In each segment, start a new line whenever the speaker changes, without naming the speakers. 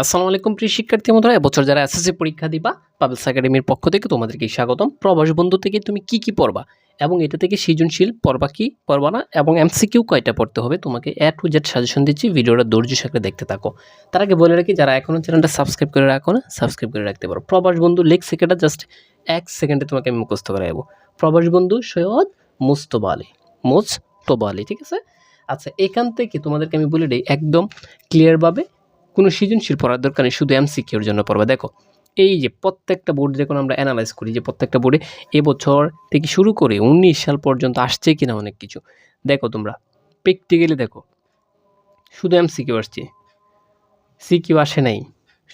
আসসালামু আলাইকুম প্রিয় শিক্ষার্থী বন্ধুরা, এবছর যারা এসএসসি পরীক্ষা দিবা পাবেলস একাডেমির পক্ষ থেকে তোমাদেরকে স্বাগতম। প্রবাস বন্ধু থেকে তুমি কি কি পড়বা এবং এটা থেকে সৃজনশীল পড়বা কি পড়বা না এবং এমসিকিউ কয়টা পড়তে হবে তোমাকে এ টু জেড সাজেশন দিচ্ছি, ভিডিওটা ধৈর্য সাথে দেখতে থাকো। তার আগে বলে রাখি, যারা এখনও চ্যানেলটা সাবস্ক্রাইব করে রাখো না সাবস্ক্রাইব করে রাখতে পারো। প্রবাস বন্ধু, লেখ সেকেন্ডটা জাস্ট এক সেকেন্ডে তোমাকে আমি মুখস্থ করে যাব প্রবাস বন্ধু, সৈয়দ মুস্তবা আলী মুস্তবা আলী ঠিক আছে? আচ্ছা এখান থেকে তোমাদেরকে আমি বলে দিই, একদম ক্লিয়ারভাবে কোনো সৃজনশীল পড়ার দরকার নেই, শুধু এমসিকিউর জন্য পড়বা। দেখো, এই যে প্রত্যেকটা বোর্ড যখন আমরা অ্যানালাইজ করি যে প্রত্যেকটা বোর্ডে এবছর থেকে শুরু করে উনিশ সাল পর্যন্ত আসছে কিনা অনেক কিছু। দেখো তোমরা প্র্যাকটিক্যালি দেখো, শুধু এমসিকিউ আসছে সিকিউ আসে নাই।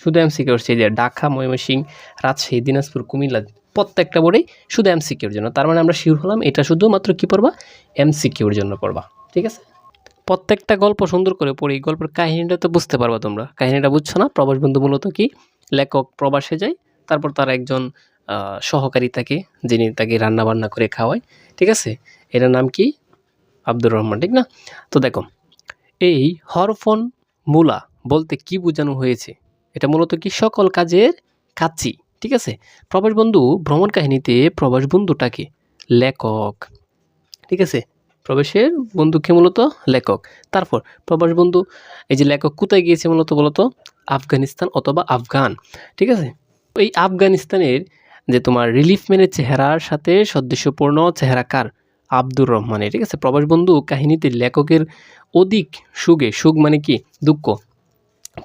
শুধু এমসিকিউ আসছে যে ঢাকা ময়মনসিংহ রাজশাহী, দিনাজপুর, কুমিল্লা, প্রত্যেকটা বোর্ডেই শুধু এমসিকিউর জন্য। তার মানে আমরা শিওর হলাম এটা শুধুমাত্র কী পড়বা? এমসিকিউর জন্য পড়বা। ঠিক আছে? প্রত্যেকটা গল্প সুন্দর করে পড়ি। গল্পের কাহিনীটা তো বুঝতে পারবা তোমরা। কাহিনীটা বুঝছ না? প্রবাস বন্ধু মূলত কি? লেখক প্রবাসে যায়, তারপর তার একজন সহকারী থাকে যিনি তাকে রান্না বান্না করে খাওয়ায়। ঠিক আছে? এটার নাম কি? আব্দুর রহমান, ঠিক না? তো দেখো, এই হরফন মূলা বলতে কি বোঝানো হয়েছে? এটা মূলত কি? সকল কাজের কাচ্চি ঠিক আছে? প্রবাস বন্ধু ভ্রমণ কাহিনীতে প্রবাস বন্ধুটাকে লেখক, ঠিক আছে? প্রবেশের বন্ধুকে মূলত? লেখক। তারপর প্রবাস বন্ধু, এই যে লেখক কোথায় গিয়েছে মূলত বলতো? আফগানিস্তান অথবা আফগান, ঠিক আছে? এই আফগানিস্তানের যে তোমার রিলিফ ম্যানের চেহারার সাথে সদৃশ্যপূর্ণ চেহারা কার? আব্দুর রহমানের, ঠিক আছে? প্রবাস বন্ধু, কাহিনীতে লেখকের অধিক সুগে সুখ মানে কি? দুঃখ।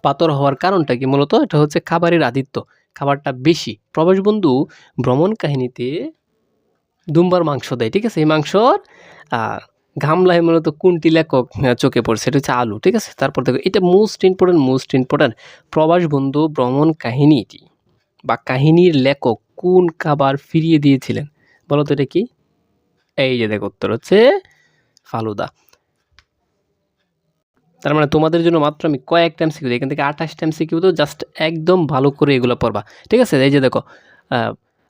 পাতর হওয়ার কারণটা কি মূলত? এটা হচ্ছে খাবারের আদিত্য, খাবারটা বেশি। প্রবাস বন্ধু, ভ্রমণ কাহিনীতে দুম্বার মাংস দেয়, ঠিক আছে? এই মাংসর ঘামলায় মূলত কোনটি লেখক চোখে পড়ছে এটা হচ্ছে আলু, ঠিক আছে? তারপর দেখো, এটা মোস্ট ইম্পর্টেন্ট মোস্ট ইম্পর্টেন্ট প্রবাস বন্ধু ভ্রমণ কাহিনীটি বা কাহিনীর লেখক কোন খাবার ফিরিয়ে দিয়েছিলেন? বলো তো এটা কি? এই যে দেখো, উত্তর হচ্ছে ফালুদা। তার মানে তোমাদের জন্য মাত্র আমি কয়েকটা এমসিকিউ এখান থেকে আঠাশ টাইম এমসিকিউ তো জাস্ট একদম ভালো করে এগুলো পড়বা। ঠিক আছে? এই যে দেখো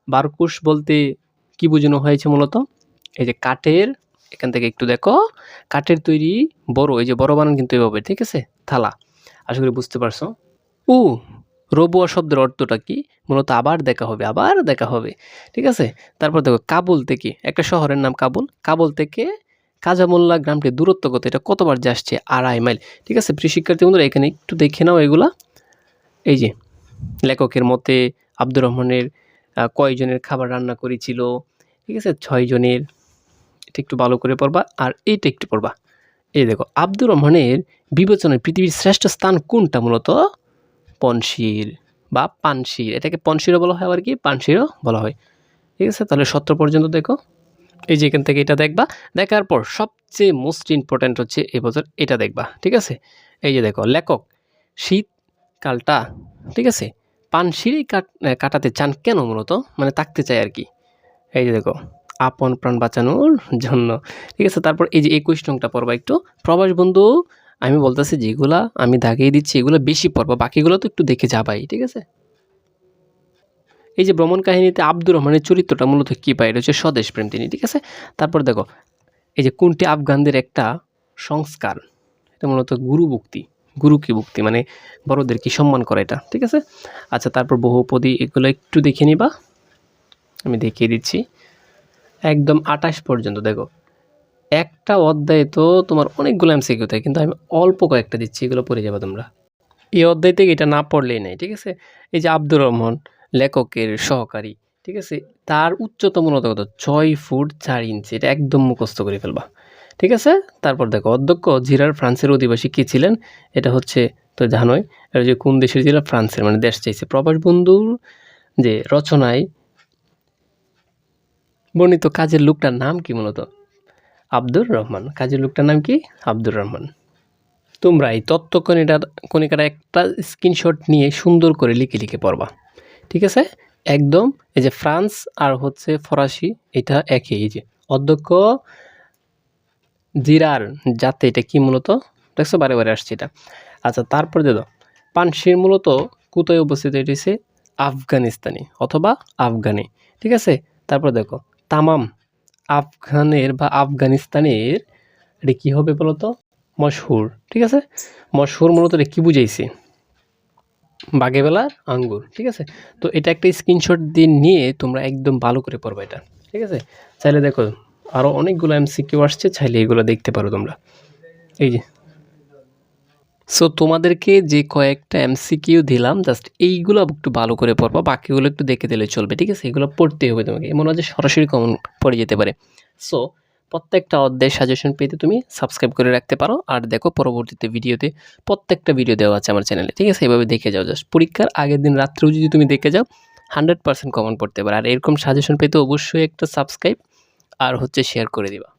বারকুশ বলতে কি বোঝানো হয়েছে মূলত? এই যে কাঠের, এখান থেকে একটু দেখো, কাঠের তৈরি বড়, এই যে বড় বানান কিন্তু এভাবে, ঠিক আছে? থালা, আশা করি বুঝতে পারছ? উ, রবুয়া শব্দের অর্থটা কি? মূলত আবার দেখা হবে, আবার দেখা হবে, ঠিক আছে? তারপর দেখো, কাবুল থেকে, একটা শহরের নাম কাবুল কাবুল থেকে কাজামোল্লা গ্রামটির দূরত্ব কত? এটা কতবার যে আসছে? আড়াই মাইল, ঠিক আছে? প্রিয় শিক্ষার্থী বন্ধুরা, এখানে একটু দেখে নাও এগুলা। এই যে, লেখকের মতে আব্দুর রহমানের কয়জনের খাবার রান্না করেছিল? ঠিক আছে ছয় জনের এটা একটু ভালো করে পড়বা আর এইটা একটু পড়বা। এই দেখো, আব্দুর রহমানের বিবেচনায় পৃথিবীর শ্রেষ্ঠ স্থান কোনটা মূলত? পনশির বা পানশির। এটাকে পনশিরও বলা হয়, আবার কি? পানশিরও বলা হয়। ঠিক আছে, তাহলে সত্তর পর্যন্ত দেখো। এই যে এখান থেকে এটা দেখবা। দেখার পর সবচেয়ে মোস্ট ইম্পর্ট্যান্ট হচ্ছে এবছর এটা দেখবা। ঠিক আছে? এই যে দেখো, লেখক শীতকালটা। ঠিক আছে? কাট কাটাতে চান কেন মূলত? মানে তাকতে চায় আর কি। এই যে দেখো, আপন প্রাণ বাঁচানোর জন্য। ঠিক আছে, তারপর এই যে একুশ নংটা পড়বা একটু প্রবাস বন্ধু, আমি বলতেছি যেগুলা আমি দাগিয়ে দিচ্ছি, এগুলো বেশি পড়বা বাকিগুলো তো একটু দেখে যাবাই, ঠিক আছে? এই যে ভ্রমণ কাহিনীতে আব্দুর রহমানের চরিত্রটা মূলত কী পায় এটা হচ্ছে স্বদেশ প্রেম তিনি, ঠিক আছে? তারপর দেখো, এই যে কোনটি আফগানদের একটা সংস্কার? এটা মূলত গুরু ভক্তি গুরু কি ভক্তি মানে বড়দের কি সম্মান করা এটা, ঠিক আছে? আচ্ছা তারপর বহুপদী, এগুলো একটু দেখে নিবা। আমি দেখিয়ে দিচ্ছি। একদম আটাশ পর্যন্ত, দেখো। একটা অধ্যায়ে তো তোমার অনেকগুলো এমসিকিউ থাকে, কিন্তু আমি অল্প কয়েকটা দিচ্ছি, এগুলো পড়ে যাবে তোমরা। এই অধ্যায় থেকে এটা না পড়লেই নেই, ঠিক আছে? এই যে আব্দুর রহমান, লেখকের সহকারী, ঠিক আছে? তার উচ্চতম মূলত কত ছয় ফুট চার ইঞ্চি, এটা একদম মুখস্থ করে ফেলবা। ঠিক আছে? তারপর দেখো, অধ্যক্ষ জিরার ফ্রান্সের অধিবাসী কে ছিলেন? এটা হচ্ছে তো জানোই এটা যে কোন দেশের ছিল ফ্রান্সের মানে দেশ চাইছে। প্রবাস বন্ধুর যে রচনায় বর্ণিত কাজের লোকটার নাম কি মূলত? আব্দুর রহমান। কাজের লোকটার নাম কি? আব্দুর রহমান। তোমরা এই তত্ত্ব কণিটার কণিকার একটা স্ক্রিনশট নিয়ে সুন্দর করে লিখে লিখে পড়বা। ঠিক আছে? একদম এই যে ফ্রান্স আর হচ্ছে ফরাসি, এটা একই। এই যে অধ্যক্ষ জিরার জাতে এটা কি মূলত? দেখছ, বারে বারে আসছে এটা। আচ্ছা তারপর দেখো পানশির মূলত কোথায় অবস্থিত? এটি হচ্ছে আফগানিস্তানি অথবা আফগানি। ঠিক আছে? তারপর দেখো, তামাম আফগানের বা আফগানিস্তানের এটা কী হবে বলতো? মশহুর। ঠিক আছে? মশহুর মূলত এটা কী বুঝাইছে? বাগেবেলার আঙ্গুর। ঠিক আছে? তো এটা একটা স্ক্রিনশট দিয়ে নিয়ে তোমরা একদম ভালো করে পড়বা এটা। ঠিক আছে? চাইলে দেখো আরও অনেকগুলো এমসিকিউ আসছে, চাইলে এগুলো দেখতে পারো তোমরা। এই যে। সো তোমাদেরকে যে কয়েকটা এমসিকিউ দিলাম জাস্ট এইগুলো একটু ভালো করে পড়বা, বাকিগুলো একটু দেখে দিলে চলবে, ঠিক আছে? এগুলো পড়তে হবে তোমাকে। এমন যে সরাসরি কমন পড়ে যেতে পারে। সো প্রত্যেকটা অধ্যায় সাজেশন পেতে তুমি সাবস্ক্রাইব করে রাখতে পারো। আর দেখো, পরবর্তীতে ভিডিওতে প্রত্যেকটা ভিডিও দেওয়া আছে আমার চ্যানেলে ঠিক আছে? এভাবে দেখে যাও। জাস্ট পরীক্ষার আগের দিন রাত্রেও যদি তুমি দেখে যাও হান্ড্রেড পার্সেন্ট কমন পড়তে পারে। আর এরকম সাজেশন পেতে অবশ্যই একটা সাবস্ক্রাইব আর হচ্ছে শেয়ার করে দিবা।